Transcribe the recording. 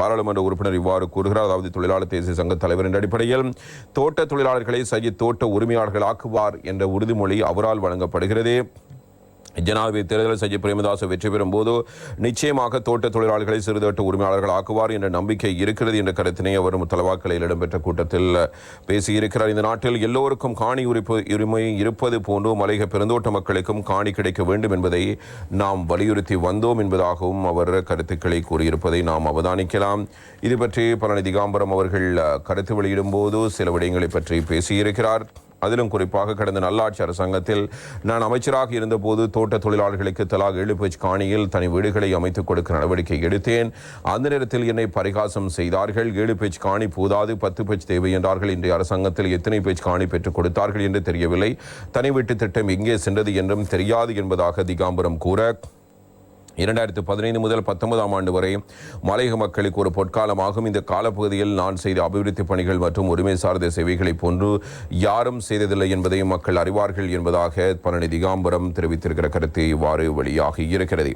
பாராளுமன்ற உறுப்பினர் இவ்வாறு கூறுகிறார். அதாவது தொழிலாளர் தேசிய சங்க தலைவர் என்ற அடிப்படையில் தோட்ட தொழிலாளர்களை சஜித் தோட்ட உரிமையாளர்களாக்குவார் என்ற உறுதிமொழி அவரால் வழங்கப்படுகிறது. ஜனாதிபதி தேர்தலில் சஜித் பிரேமதாஸ் வெற்றி பெறும் போது நிச்சயமாக தோட்ட தொழிலாளர்களை சிறுதோட்ட உரிமையாளர்கள் ஆக்குவார் என்ற நம்பிக்கை இருக்கிறது என்ற கருத்தினை அவர் தலவாக்கலையில் இடம்பெற்ற கூட்டத்தில் பேசியிருக்கிறார். இந்த நாட்டில் எல்லோருக்கும் காணி உரிப்பு உரிமை இருப்பது போன்று மலைக பெருந்தோட்ட மக்களுக்கும் காணி கிடைக்க வேண்டும் என்பதை நாம் வலியுறுத்தி வந்தோம் என்பதாகவும் அவர் கருத்துக்களை கூறியிருப்பதை நாம் அவதானிக்கலாம். இது பற்றி பழனி திகாம்பரம் அவர்கள் கருத்து வெளியிடும் போது சில விடயங்களை பற்றி பேசியிருக்கிறார். அதிலும் குறிப்பாக கடந்த நல்லாட்சி அரசாங்கத்தில் நான் அமைச்சராக இருந்தபோது தோட்ட தொழிலாளர்களுக்கு தலா ஏழு பேச்சு காணியில் தனி வீடுகளை அமைத்துக் கொடுக்க நடவடிக்கை எடுத்தேன். அந்த நேரத்தில் என்னை பரிகாசம் செய்தார்கள். ஏழு பேச்சு காணி போதாது பத்து பேச்சு தேவை என்றார்கள். இன்றைய அரசாங்கத்தில் எத்தனை பேச்சு காணி பெற்றுக் கொடுத்தார்கள் என்று தெரியவில்லை. தனி வீட்டு திட்டம் எங்கே சென்றது என்றும் தெரியாது என்பதாக திகாம்பரம் கூற இரண்டாயிரத்து பதினைந்து முதல் பத்தொன்பதாம் ஆண்டு வரை மலையக மக்களுக்கு ஒரு பொற்காலமாகும். இந்த காலப்பகுதியில் நான் செய்த அபிவிருத்தி பணிகள் மற்றும் உரிமை சார்ந்த சேவைகளை போன்று யாரும் செய்ததில்லை என்பதை மக்கள் அறிவார்கள் என்பதாக பழனி திகாம்பரம் தெரிவித்திருக்கிற கருத்து இவ்வாறு வெளியாகி இருக்கிறது.